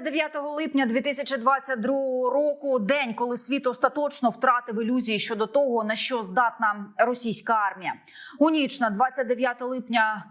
29 липня 2022 року, день, коли світ остаточно втратив ілюзії щодо того, на що здатна російська армія. У ніч на 29 липня.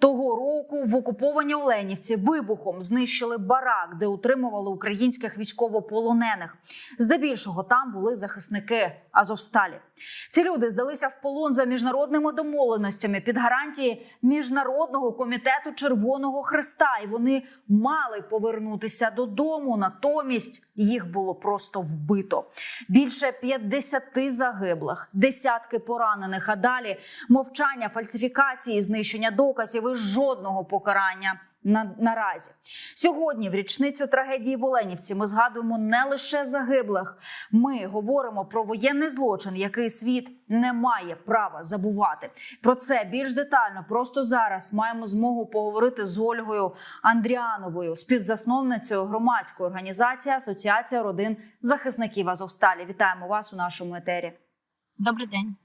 Того року в окупованій Оленівці вибухом знищили барак, де утримували українських військовополонених. Здебільшого там були захисники Азовсталі. Ці люди здалися в полон за міжнародними домовленостями під гарантії міжнародного комітету Червоного Христа, і вони мали повернутися додому. Натомість їх було просто вбито. Більше 50 загиблих, десятки поранених. А далі мовчання, фальсифікації, знищення доказів і жодного покарання. На наразі сьогодні, в річницю трагедії в Оленівці, ми згадуємо не лише загиблих. Ми говоримо про воєнний злочин, який світ не має права забувати. Про це більш детально просто зараз маємо змогу поговорити з Ольгою Андріановою, співзасновницею громадської організації Асоціація родин захисників Азовсталі. Вітаємо вас у нашому етері. Добрий день.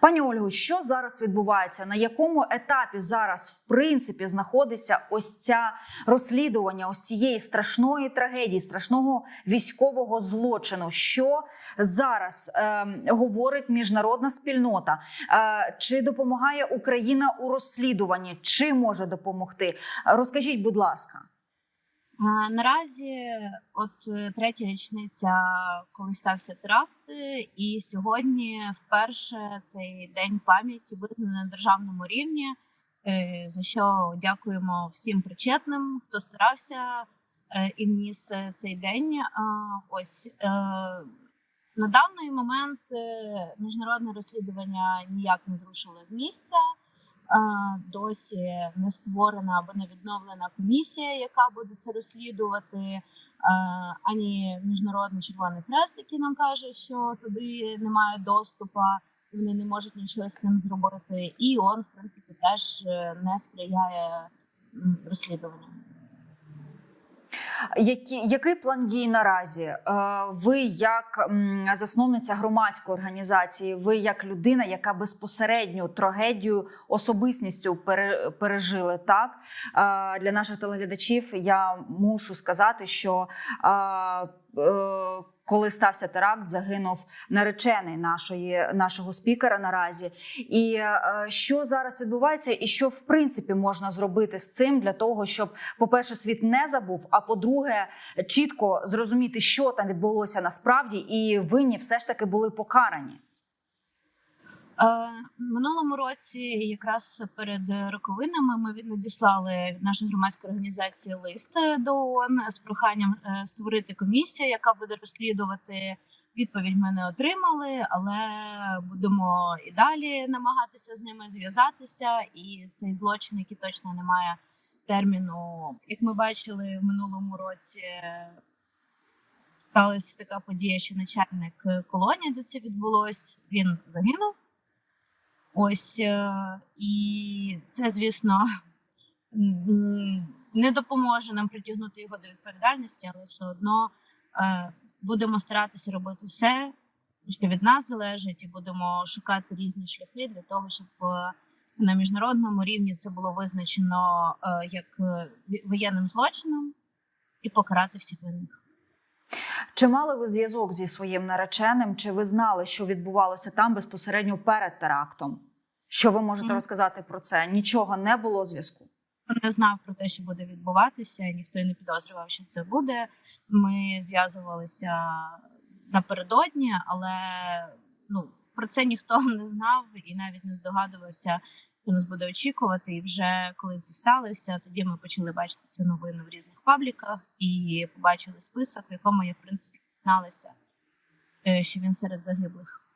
Пані Ольгу, що зараз відбувається? На якому етапі зараз в принципі знаходиться ось ця розслідування ось цієї страшної трагедії, страшного військового злочину? Що зараз е, говорить міжнародна спільнота? Е, чи допомагає Україна у розслідуванні? Чи може допомогти? Розкажіть, будь ласка. А, Наразі, от е, третя річниця, коли стався теракт, і сьогодні вперше цей день пам'яті визнаний на державному рівні. е, За що дякуємо всім причетним, хто старався е, і вніс е, цей день. Ось е, на даний момент е, міжнародне розслідування ніяк не зрушило з місця. Е, досі не створена або не відновлена комісія, яка буде це розслідувати. Е, Ані міжнародний червоний хрест, який нам каже, що туди немає доступу, вони не можуть нічого з цим зробити. І ООН, в принципі, теж е, не сприяє розслідуванню. Які, який план дій наразі? Е, Ви, як засновниця громадської організації, ви як людина, яка безпосередньо трагедію особистістю пере- пережили так Е, для наших телеглядачів. Я мушу сказати, що е, коли стався теракт, загинув наречений нашої нашого спікера наразі. І що зараз відбувається, і що в принципі можна зробити з цим для того, щоб, по-перше, світ не забув, а по-друге, чітко зрозуміти, що там відбулося насправді, і винні все ж таки були покарані. Е, Минулому році, якраз перед роковинами, ми надіслали від нашої громадської організації лист до ООН з проханням е, створити комісію, яка буде розслідувати. Відповідь ми не отримали, але будемо і далі намагатися з ними зв'язатися. І цей злочин, який точно не має терміну, як ми бачили в минулому році, сталася така подія, що начальник колонії, де це відбулось, він загинув. Ось е, і це, звісно, не допоможе нам притягнути його до відповідальності, але все одно е, будемо старатися робити все, що від нас залежить, і будемо шукати різні шляхи для того, щоб е, на міжнародному рівні це було визначено е, як е, воєнним злочином і покарати всіх винних. Чи мали ви зв'язок зі своїм нареченим? Чи ви знали, що відбувалося там безпосередньо перед терактом? Що ви можете Мгм. розказати про це? Нічого не було зв'язку. не знав про те, що буде відбуватися, ніхто й не підозрював, що це буде. Ми зв'язувалися напередодні, але ну про це ніхто не знав і навіть не здогадувався, що нас буде очікувати. І вже коли це сталося, тоді ми почали бачити цю новину в різних пабліках і побачили список, в якому я в принципі дізналася, е, що він серед загиблих.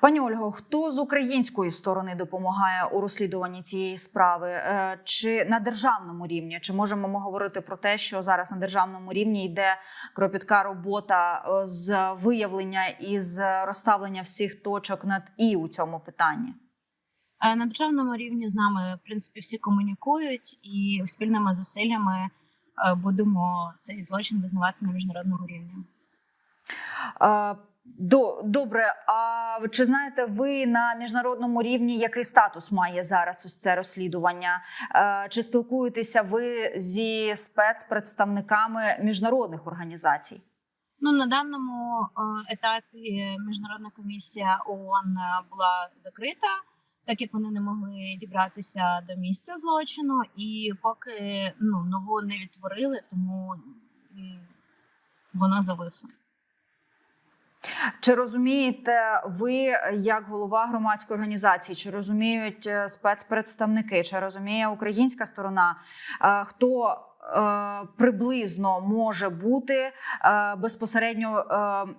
Пані Ольго, хто з української сторони допомагає у розслідуванні цієї справи? Е, Чи на державному рівні? Чи можемо ми говорити про те, що зараз на державному рівні йде кропітка робота е, з виявлення і з розставлення всіх точок над і у цьому питанні? Е, На державному рівні з нами в принципі всі комунікують і спільними зусиллями будемо цей злочин визнавати на міжнародному рівні. Е, До добре. А чи знаєте ви на міжнародному рівні який статус має зараз ось це розслідування? Е, Чи спілкуєтеся ви зі спецпредставниками міжнародних організацій? Ну на даному е, етапі міжнародна комісія ООН була закрита, так як вони не могли дібратися до місця злочину, і поки ну нову не відтворили, тому вона зависла. Чи розумієте ви, як голова громадської організації, чи розуміють е, спецпредставники, чи розуміє українська сторона, е, хто е, приблизно може бути безпосередньо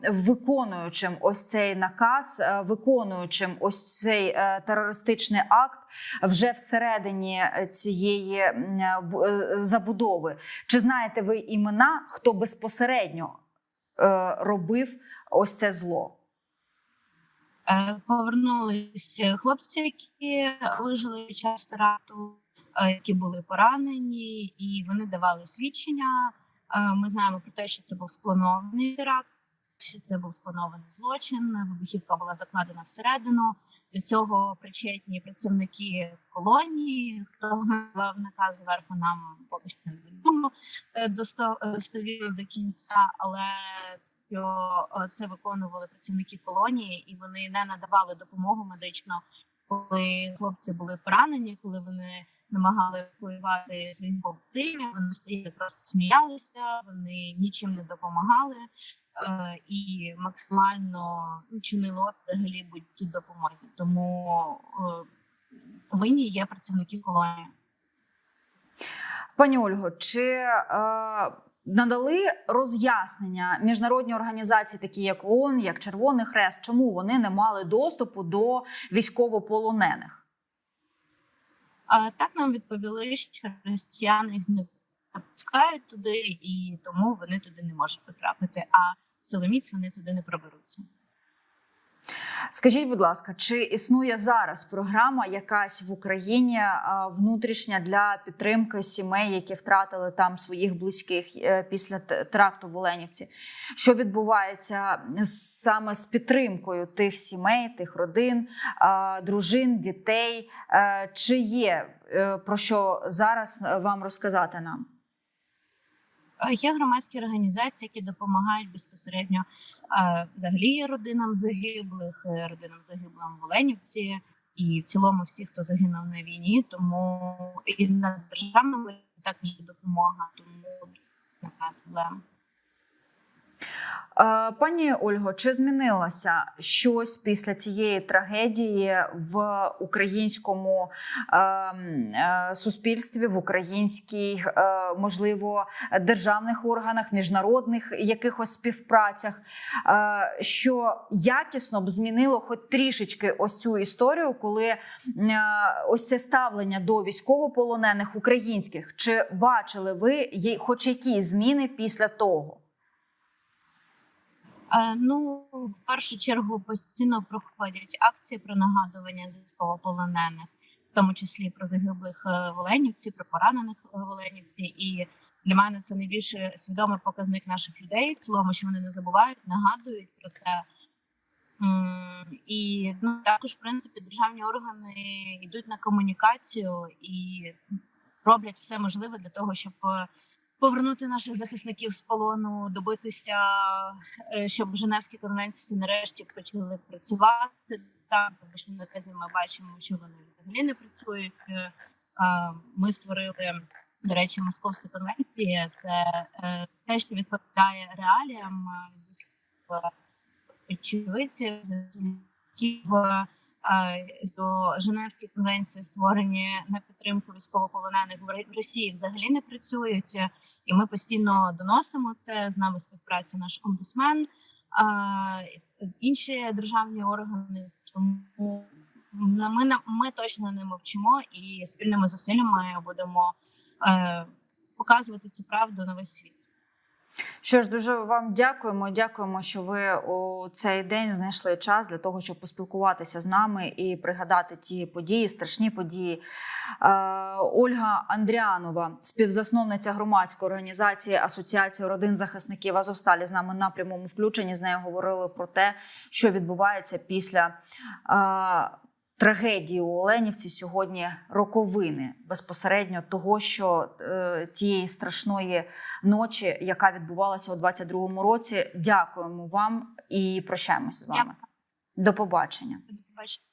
виконуючим ось цей наказ, виконуючим ось цей терористичний акт вже всередині цієї забудови? Чи знаєте ви імена, хто безпосередньо робив ось це зло? Е, Повернулись хлопці, які вижили під час теракту, е, які були поранені, і вони давали свідчення. Е, Ми знаємо про те, що це був спланований теракт, що це був спланований злочин. Вибухівка була закладена всередину. До цього причетні працівники колонії. Хто давав наказ зверху, нам поки що невідомо е, досто- е, достовірно до кінця, але що е, це виконували працівники колонії, і вони не надавали допомогу медичну, коли хлопці були поранені, коли вони намагали воювати своїм побратимів, вони стояли просто сміялися, вони нічим не допомагали е, і максимально ну, чинили опір взагалі будь-якій допомозі. Тому е, винні є працівники колонії. Пані Ольго, чи е, надали роз'яснення міжнародні організації, такі як ООН, як Червоний Хрест, чому вони не мали доступу до військовополонених? А так нам відповіли, що росіяни їх не пропускають туди, і тому вони туди не можуть потрапити. А силоміць вони туди не проберуться. Скажіть, будь ласка, чи існує зараз програма якась в Україні е, внутрішня для підтримки сімей, які втратили там своїх близьких е, після теракту в Оленівці? Що відбувається саме з підтримкою тих сімей, тих родин, е, дружин, дітей? Чи є про що зараз вам розказати нам? Є громадські організації, які допомагають безпосередньо взагалі родинам загиблих, е, родинам загиблим в Оленівці і в цілому всі, хто загинув на війні. Тому і на державному також допомога, тому немає проблем. Е, Пані Ольго, чи змінилося щось після цієї трагедії в українському е, е, суспільстві, в українській, е, можливо, державних органах, міжнародних якихось співпрацях, що якісно б змінило хоч трішечки ось цю історію, коли ось це ставлення до військовополонених українських? Чи бачили ви хоч якісь зміни після того? Е, Ну, в першу чергу постійно проходять акції про нагадування військовополонених, в тому числі про загиблих е, в Оленівці, про поранених е, в Оленівці. І для мене це найбільше свідомий показник наших людей, в цілому, що вони не забувають, нагадують про це. І ну, також, в принципі, державні органи йдуть на комунікацію і роблять все можливе для того, щоб повернути наших захисників з полону, добитися, е, щоб Женевські конвенції нарешті почали працювати там, що наразі ми бачимо, що вони взагалі не працюють. Е, Ми створили, до речі, Московська конвенція. Це е, те, що відповідає реаліям е, очевидців, до Женевські конвенції створені на підтримку військовополонених в Росії взагалі не працюють, і ми постійно доносимо це. З нами співпраця наш омбудсмен, інші державні органи. Тому ми ми точно не мовчимо і спільними зусиллями будемо е, показувати цю правду на весь світ. Що ж, дуже вам дякуємо. Дякуємо, що ви у цей день знайшли час для того, щоб поспілкуватися з нами і пригадати ті події, страшні події. Е, Ольга Андріанова, співзасновниця громадської організації Асоціації родин захисників Азовсталі, з нами на прямому включенні. З нею говорили про те, що відбувається після. Трагедії у Оленівці сьогодні роковини безпосередньо того, що е, тієї страшної ночі, яка відбувалася у 22-му році. Дякуємо вам і прощаємося з вами. До побачення. До побачення.